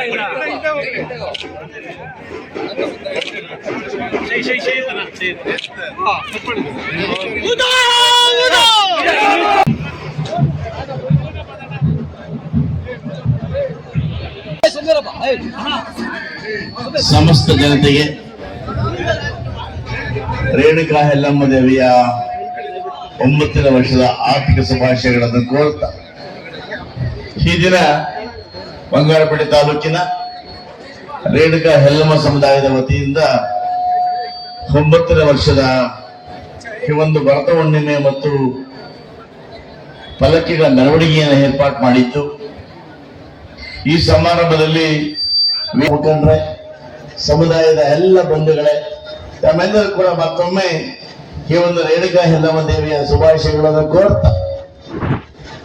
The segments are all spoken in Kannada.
ಇಲ್ಲ. ಶೈ ಶೈ ಶೈ. ಸಮಸ್ತ ಜನತೆಗೆ ರೇಣುಕಾ ಹೆಲ್ಲಮ್ಮ ದೇವಿಯ ಒಂಬತ್ತನೇ ವರ್ಷದ ಆರ್ಥಿಕ ಶುಭಾಶಯಗಳನ್ನು ಕೋರ್ತಾ. ಈ ದಿನ ಬಂಗಾರಪೇಟೆ ತಾಲೂಕಿನ ರೇಣುಕಾ ಹೆಲ್ಲಮ್ಮ ಸಮುದಾಯದ ವತಿಯಿಂದ ಒಂಬತ್ತನೇ ವರ್ಷದ ಈ ಒಂದು ಭರತ ಹುಣ್ಣಿಮೆ ಮತ್ತು ಫಲಕಿಗಳ ಮೆರವಣಿಗೆಯನ್ನು ಏರ್ಪಾಡು ಮಾಡಿತ್ತು ಈ ಸಮಾರಂಭದಲ್ಲಿ ಮುಖಂಡ್ರೆ, ಸಮುದಾಯದ ಎಲ್ಲ ಬಂಧುಗಳೇ, ತಮ್ಮೆಲ್ಲರೂ ಕೂಡ ಮತ್ತೊಮ್ಮೆ ಈ ಒಂದು ರೇಣುಕಾ ಹೆಲ್ಲಮ್ಮ ದೇವಿಯ ಶುಭಾಶಯಗಳನ್ನು ಕೋರ್ತಾ,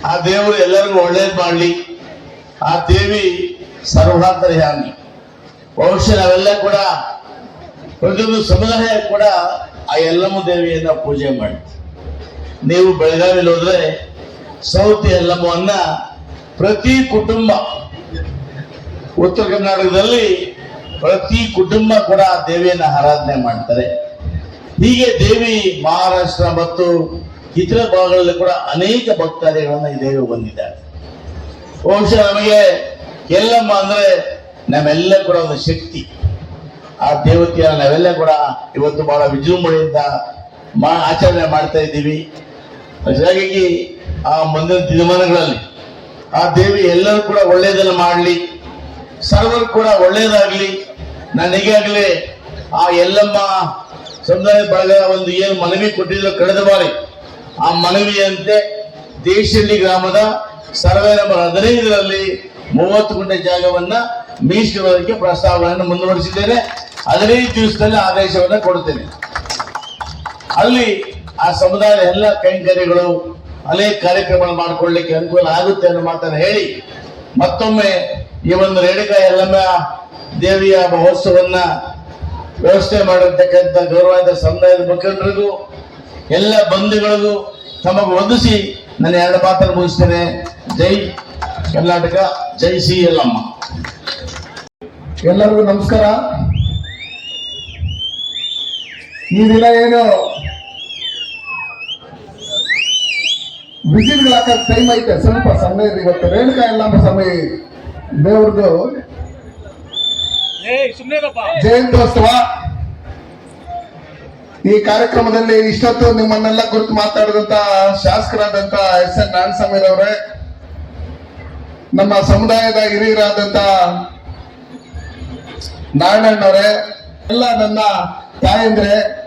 ಆ ದೇವರು ಎಲ್ಲರಿಗೂ ಒಳ್ಳೇದು ಮಾಡಲಿ. ಆ ದೇವಿ ಸರ್ವಾಂತರ್ಯಾಮಿ. ಬಹುಶಃ ನಾವೆಲ್ಲ ಕೂಡ ಪ್ರತಿಯೊಂದು ಸಮುದಾಯ ಕೂಡ ಆ ಎಲ್ಲಮ್ಮ ದೇವಿಯನ್ನ ಪೂಜೆ ಮಾಡಿ ನೀವು ಬೆಳಗಾವಿಲಿ ಹೋದ್ರೆ ಸೌತ್ ಯಲ್ಲಮ್ಮವನ್ನ ಪ್ರತಿ ಕುಟುಂಬ, ಉತ್ತರ ಕರ್ನಾಟಕದಲ್ಲಿ ಪ್ರತಿ ಕುಟುಂಬ ಕೂಡ ಆ ದೇವಿಯನ್ನ ಆರಾಧನೆ ಮಾಡ್ತಾರೆ. ಹೀಗೆ ದೇವಿ ಮಹಾರಾಷ್ಟ್ರ ಮತ್ತು ಇತರ ಭಾಗಗಳಲ್ಲಿ ಕೂಡ ಅನೇಕ ಭಕ್ತಾದಿಗಳನ್ನ ಈ ದೇವಿ ಹೊಂದಿದ್ದಾರೆ ಬಹುಶಃ ನಮಗೆ ಎಲ್ಲಮ್ಮ ಅಂದ್ರೆ ನಮ್ಮೆಲ್ಲ ಕೂಡ ಒಂದು ಶಕ್ತಿ. ಆ ದೇವತೆಯ ನಾವೆಲ್ಲ ಕೂಡ ಇವತ್ತು ಬಹಳ ವಿಜೃಂಭಣೆಯಿಂದ ಮಾ ಆಚರಣೆ ಮಾಡ್ತಾ ಇದ್ದೀವಿ. ಹಾಗಾಗಿ ಆ ಮುಂದಿನ ದಿನಮಾನಗಳಲ್ಲಿ ಆ ದೇವಿ ಎಲ್ಲರೂ ಕೂಡ ಒಳ್ಳೆಯದನ್ನು ಮಾಡಲಿ. ಸರ್ವರು ಕೂಡ ಒಳ್ಳೆಯದಾಗಲಿ ನನಗಾಗಲಿ ಆ ಎಲ್ಲಮ್ಮ ಸಮುದಾಯ ಬಳಗದ ಒಂದು ಏನು ಮನವಿ ಕೊಟ್ಟಿದ್ರು ಕಳೆದ ಬಾರಿ ಆ ಮನವಿಯಂತೆ ದೇಶಳ್ಳಿ ಗ್ರಾಮದ ಸರ್ವೆ ನಂಬರ್ ಹದಿನೈದರಲ್ಲಿ ಮೂವತ್ತು ಗುಂಟೆ ಜಾಗವನ್ನ ಮೀಸಲಿಡೋದಕ್ಕೆ ಪ್ರಸ್ತಾವನೆಯನ್ನು ಮುಂದುವರಿಸಿದ್ದೇನೆ. ಹದಿನೈದು ದಿವಸದಲ್ಲಿ ಆದೇಶವನ್ನ ಕೊಡುತ್ತೇನೆ. ಅಲ್ಲಿ ಆ ಸಮುದಾಯದ ಎಲ್ಲ ಕೈಂಕರ್ಯಗಳು ಅನೇಕ ಕಾರ್ಯಕ್ರಮಗಳು ಮಾಡಿಕೊಳ್ಳಿಕ್ಕೆ ಅನುಕೂಲ ಆಗುತ್ತೆ ಅನ್ನೋ ಮಾತನ್ನು ಹೇಳಿ ಮತ್ತೊಮ್ಮೆ ಈ ಒಂದು ರೇಣುಕಾ ಎಲ್ಲಮ್ಮ ದೇವಿಯ ಮಹೋತ್ಸವನ್ನ ವ್ಯವಸ್ಥೆ ಮಾಡಿರ್ತಕ್ಕಂಥ ಗೌರವಾದ ಸಮುದಾಯದ ಮುಖಂಡರಿಗೂ, ಎಲ್ಲ ಬಂಧುಗಳಿಗೂ ತಮಗೆ ವಂದಿಸಿ ನನ್ನ ಎರಡು ಮಾತನ್ನು ಮುಗಿಸ್ತೇನೆ. ಜೈ ಕರ್ನಾಟಕ ಜೈ ಸಿ ಎಲ್ಲಮ್ಮ ಎಲ್ಲರಿಗೂ ನಮಸ್ಕಾರ. ಈ ದಿನ ಏನು? ವಿಸಿಟ್ಗಳು ಹಾಕೋದು ಟೈಮ್ ಐತೆ. ಸ್ವಲ್ಪ ಸಮಯ ಇದೆ ಇವತ್ತು. ರೇಣುಕಾ ಎಲ್ಲಮ್ಮ ಸಮಯ ದೇವ್ರದ್ದು ಜಯಂತ್ಯೋತ್ಸವ ಈ ಕಾರ್ಯಕ್ರಮದಲ್ಲಿ ಇಷ್ಟೊತ್ತು ನಿಮ್ಮನ್ನೆಲ್ಲ ಕುರಿತು ಮಾತಾಡಿದಂತ ಶಾಸಕರಾದಂತ ಎಸ್ ಎನ್ ನಾರಾಯಣಸ್ವಾಮಿ ಅವರೇ ನಮ್ಮ ಸಮುದಾಯದ ಹಿರಿಯರಾದಂತ ನಾರಾಯಣಣ್ಣವರೇ, ಎಲ್ಲ ನನ್ನ ತಾಯಂದ್ರೆ,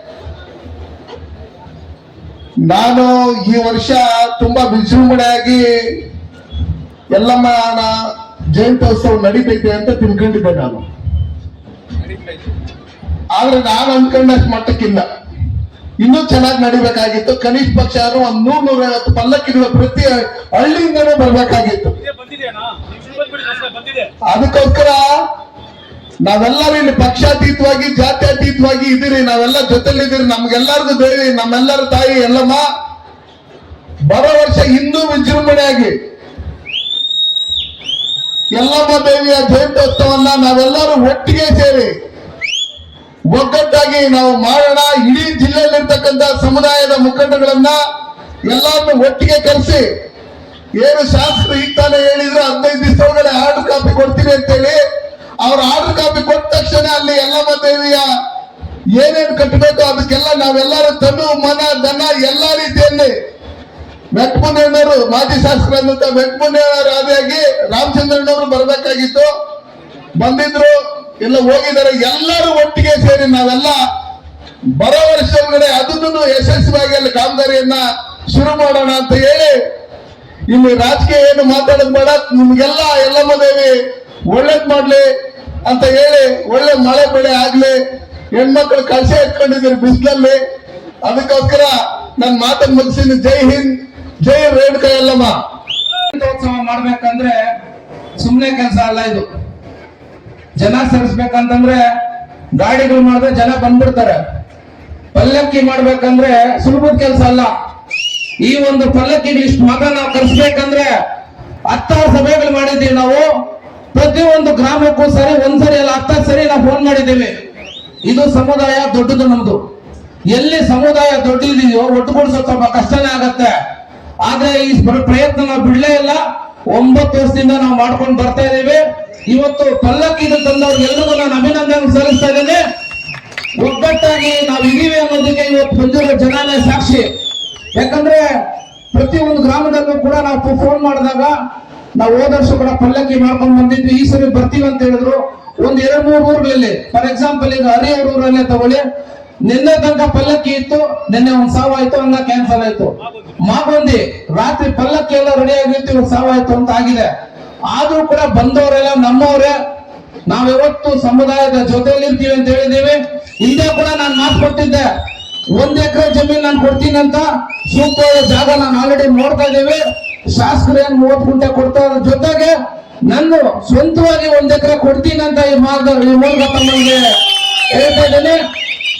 ನಾನು ಈ ವರ್ಷ ತುಂಬಾ ವಿಜೃಂಭಣೆಯಾಗಿ ಎಲ್ಲಮ್ಮನ ಜಯಂತ್ಯೋತ್ಸವ ನಡೀತೈತೆ ಅಂತ ತಿಳ್ಕೊಂಡಿದ್ದೆ ನಾನು. ಆದ್ರೆ ನಾನು ಅನ್ಕೊಂಡಷ್ಟು ಮಟ್ಟಕ್ಕಿಲ್ಲ. ಇನ್ನೂ ಚೆನ್ನಾಗಿ ನಡಿಬೇಕಾಗಿತ್ತು. ಕನಿಷ್ಠ ಪಕ್ಷ ಒಂದ್ ನೂರ್ ನೂರೈವತ್ತು ಪಲ್ಲಕ್ಕಿಗಳು ಪ್ರತಿ ಹಳ್ಳಿಯಿಂದನೂ ಬರ್ಬೇಕಾಗಿತ್ತು. ಅದಕ್ಕೋಸ್ಕರ ನಾವೆಲ್ಲರೂ ಇಲ್ಲಿ ಪಕ್ಷಾತೀತವಾಗಿ ಜಾತ್ಯಾತೀತವಾಗಿ ಇದೀರಿ. ನಾವೆಲ್ಲ ಜೊತೆಲಿದ್ದೀರಿ. ನಮ್ಗೆಲ್ಲರಿಗೂ ದೇವಿ ನಮ್ಮೆಲ್ಲರ ತಾಯಿ ಎಲ್ಲಮ್ಮ ಬರೋ ವರ್ಷ ಹಿಂದೂ ವಿಜೃಂಭಣೆಯಾಗಿ. ಎಲ್ಲಮ್ಮ ದೇವಿಯ ಜಯಂತ್ಯೋತ್ಸವನ್ನ ನಾವೆಲ್ಲರೂ ಒಟ್ಟಿಗೆ ಸೇರಿ ಒಗ್ಗಟ್ಟಾಗಿ ನಾವು ಮಾಡೋಣ. ಇಡೀ ಜಿಲ್ಲೆಯಲ್ಲಿರ್ತಕ್ಕಂಥ ಸಮುದಾಯದ ಮುಖಂಡಗಳನ್ನ ಎಲ್ಲರನ್ನು ಒಟ್ಟಿಗೆ ಕರೆಸಿ, ಏನು ಶಾಸಕರು ಈಗ ಹೇಳಿದ್ರು, ಹದಿನೈದು ದಿವಸ ಒಳಗಡೆ ಆರ್ಡರ್ ಕಾಪಿ ಕೊಡ್ತೀನಿ ಅಂತೇಳಿ, ಅವ್ರ ಆರ್ಡರ್ ಕಾಪಿ ಕೊಟ್ಟ ತಕ್ಷಣ ಅಲ್ಲಿ ಎಲ್ಲ ದೇವಿಯ ಏನೇನು ಕಟ್ಟಬೇಕು ಅದಕ್ಕೆಲ್ಲ ನಾವೆಲ್ಲರೂ ತನು, ಮನ, ಧನ ಎಲ್ಲ ರೀತಿಯಲ್ಲಿ ವೆಂಕಟಮುನಿಯಣ್ಣವರು ಮಾಜಿ ಶಾಸಕರಾದಂತ ವೆಂಕಟಮುನಿಯಣ್ಣವರ ಆದಿಯಾಗಿ ರಾಮಚಂದ್ರಣ್ಣವರು ಬರಬೇಕಾಗಿತ್ತು. ಬಂದಿದ್ರು. ಎಲ್ಲ ಹೋಗಿದ್ದಾರೆ. ಎಲ್ಲರೂ ಒಟ್ಟಿಗೆ ಸೇರಿ ನಾವೆಲ್ಲ ಬರೋ ವರ್ಷ ಒಳಗಡೆ ಅದನ್ನು ಯಶಸ್ವಿಯಾಗಿ ಅಲ್ಲಿ ಕಾಮಗಾರಿಯನ್ನ ಶುರು ಮಾಡೋಣ ಅಂತ ಹೇಳಿ ಇಲ್ಲಿ ರಾಜಕೀಯ ಏನು ಮಾತಾಡೋದು ಬೇಡ. ನಿಮ್ಗೆಲ್ಲ ಎಲ್ಲಮ್ಮ ದೇವಿ ಒಳ್ಳೇದ್ ಮಾಡ್ಲಿ ಅಂತ ಹೇಳಿ ಒಳ್ಳೆ ಮಳೆ ಬೆಳೆ ಆಗ್ಲಿ, ಹೆಣ್ಮಕ್ಳು ಕಳಸೆ ಎತ್ಕೊಂಡಿದ್ದೀರಿ ಬಿಸಿಲಲ್ಲಿ. ಅದಕ್ಕೋಸ್ಕರ ನನ್ನ ಮಾತನ್ನು ಮುಗಿಸಿನಿ ಜೈ ಹಿಂದ್, ಜೈ ರೇಣುಕಾ ಎಲ್ಲಮ್ಮ ಮಾಡ್ಬೇಕಂದ್ರೆ ಸುಮ್ನೆ ಕೆಲಸ ಅಲ್ಲ ಇದು. ಜನ ಸೇರಿಸ್ಬೇಕಂತಂದ್ರೆ ಗಾಡಿಗಳು ಮಾಡಿದ್ರೆ ಜನ ಬಂದ್ಬಿಡ್ತಾರೆ. ಪಲ್ಲಕ್ಕಿ ಮಾಡ್ಬೇಕಂದ್ರೆ ಸುಲಭದ ಕೆಲಸ ಅಲ್ಲ. ಈ ಒಂದು ಪಲ್ಲಕ್ಕಿ ಇಷ್ಟು ಮಗ ನಾವು ಕರ್ಸ್ಬೇಕಂದ್ರೆ ಹತ್ತಾರು ಸಭೆಗಳು ಮಾಡಿದ್ದೀವಿ ನಾವು. ಪ್ರತಿಯೊಂದು ಗ್ರಾಮಕ್ಕೂ ಸರಿ, ಒಂದ್ಸರಿ ಅಲ್ಲ ಹತ್ತಾರು ಸರಿ ನಾವು ಫೋನ್ ಮಾಡಿದ್ದೀವಿ. ಇದು ಸಮುದಾಯ ದೊಡ್ಡದು ನಮ್ದು. ಎಲ್ಲಿ ಸಮುದಾಯ ದೊಡ್ಡದಿದೆಯೋ ಒಟ್ಟುಗೂಡಿಸೋದು ಸ್ವಲ್ಪ ಕಷ್ಟನೇ ಆಗತ್ತೆ. ಆದ್ರೆ ಈ ಪ್ರ- ಪ್ರಯತ್ನ ನಾವು ಬಿಡಲೇ ಇಲ್ಲ. ಒಂಬತ್ತು ವರ್ಷದಿಂದ ನಾವು ಮಾಡ್ಕೊಂಡು ಬರ್ತಾ ಇದ್ದೇವೆ. ಇವತ್ತು ಪಲ್ಲಕ್ಕಿ ತಂದವ್ರಿಗೆಲ್ಲರಿಗೂ ನಾನು ಅಭಿನಂದನೆ ಸಲ್ಲಿಸ್ತಾ ಇದ್ದೇನೆ. ಒಗ್ಗಟ್ಟಾಗಿ ನಾವು ಇದೀವಿ ಅನ್ನೋದಕ್ಕೆ ಇವತ್ತು ಬಂದಿರೋ ಜನಾನೇ ಸಾಕ್ಷಿ. ಯಾಕಂದ್ರೆ ಒಂದು ಗ್ರಾಮದಲ್ಲೂ ಕೂಡ ನಾವು ಫೋನ್ ಮಾಡಿದಾಗ ನಾವು ಹೋದ ಕೂಡ ಪಲ್ಲಕ್ಕಿ ಮಾಡ್ಕೊಂಡು ಬಂದಿದ್ವಿ. ಈ ಸರಿ ಬರ್ತೀವಿ ಅಂತ ಹೇಳಿದ್ರು. ಒಂದ್ ಎರಡು ಮೂರು ಊರುಗಳಲ್ಲಿ ಫಾರ್ ಎಕ್ಸಾಂಪಲ್ ಈಗ ಹರಿಹರ ಊರಲ್ಲೇ ತಗೊಳ್ಳಿ. ನಿನ್ನೆ ತನಕ ಪಲ್ಲಕ್ಕಿ ಇತ್ತು, ನಿನ್ನೆ ಒಂದ್ ಸಾವಾಯ್ತು ಹಂಗ ಕ್ಯಾನ್ಸಲ್ ಆಯ್ತು. ಮಾಗೊಂದಿ ರಾತ್ರಿ ಪಲ್ಲಕ್ಕಿ ಎಲ್ಲ ರೆಡಿ ಆಗಿತ್ತು ಇವತ್ತು ಸಾವಾಯ್ತು ಅಂತ ಆಗಿದೆ. ಆದ್ರೂ ಕೂಡ ಬಂದವರೆಲ್ಲ ನಮ್ಮವರೇ. ನಾವ್ ಯಾವತ್ತು ಸಮುದಾಯದ ಜೊತೆಯಲ್ಲಿ ಇರ್ತೀವಿ ಅಂತ ಹೇಳಿದೀವಿ ಹಿಂದೆ ಕೂಡ ನಾನು ಮಾತು ಕೊಟ್ಟಿದ್ದೆ. ಒಂದ್ ಎಕರೆ ಜಮೀನ್ ನಾನು ಕೊಡ್ತೀನಿ ಅಂತ. ಸೂಕ್ತವಾದ ಜಾಗ ನಾನು ಆಲ್ರೆಡಿ ನೋಡ್ತಾ ಇದ್ದೀವಿ. ಶಾಸಕರು ಏನ್ ಮೂವತ್ತು ಗುಂಟೆ ಕೊಡ್ತಾ ಜೊತೆಗೆ ನಾನು ಸ್ವಂತವಾಗಿ ಒಂದ್ ಎಕರೆ ಕೊಡ್ತೀನಿ ಅಂತ ಈ ಮಾರ್ಗ ಈ ಮೂಲಕ ತಮ್ಮಲ್ಲಿ ಹೇಳ್ತಾ ಇದ್ದೇನೆ.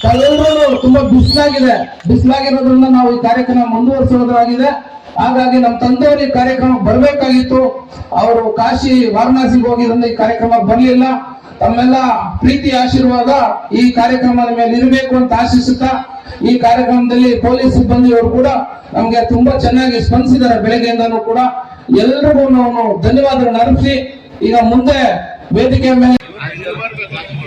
ತಾವೆಲ್ಲರೂ ತುಂಬಾ ಬಿಸಿಲಾಗಿದೆ. ಬಿಸಿಲಾಗಿರೋದ್ರಿಂದ ನಾವು ಈ ಕಾರ್ಯಕ್ರಮ ಮುಂದುವರಿಸೋದ್ರಾಗಿದೆ. ಹಾಗಾಗಿ ನಮ್ಮ ತಂದೆಯವರು ಕಾರ್ಯಕ್ರಮ ಬರಬೇಕಾಗಿತ್ತು. ಅವರು ಕಾಶಿ ವಾರಣಾಸಿಗೆ ಹೋಗಿದ್ರಿಂದ ಈ ಕಾರ್ಯಕ್ರಮ ಬರಲಿಲ್ಲ. ತಮ್ಮೆಲ್ಲ ಪ್ರೀತಿ ಆಶೀರ್ವಾದ ಈ ಕಾರ್ಯಕ್ರಮದ ಮೇಲೆ ಇರಬೇಕು ಅಂತ ಆಶಿಸುತ್ತಾ, ಈ ಕಾರ್ಯಕ್ರಮದಲ್ಲಿ ಪೊಲೀಸ್ ಸಿಬ್ಬಂದಿಯವರು ಕೂಡ ನಮ್ಗೆ ತುಂಬಾ ಚೆನ್ನಾಗಿ ಸ್ಪಂದಿಸಿದ್ದಾರೆ ಬೆಳಗ್ಗೆಯಿಂದನೂ ಕೂಡ. ಎಲ್ರಿಗೂ ನಾವು ಧನ್ಯವಾದಗಳನ್ನು ಅರ್ಪಿಸಿ, ಈಗ ಮುಂದೆ ವೇದಿಕೆ ಮೇಲೆ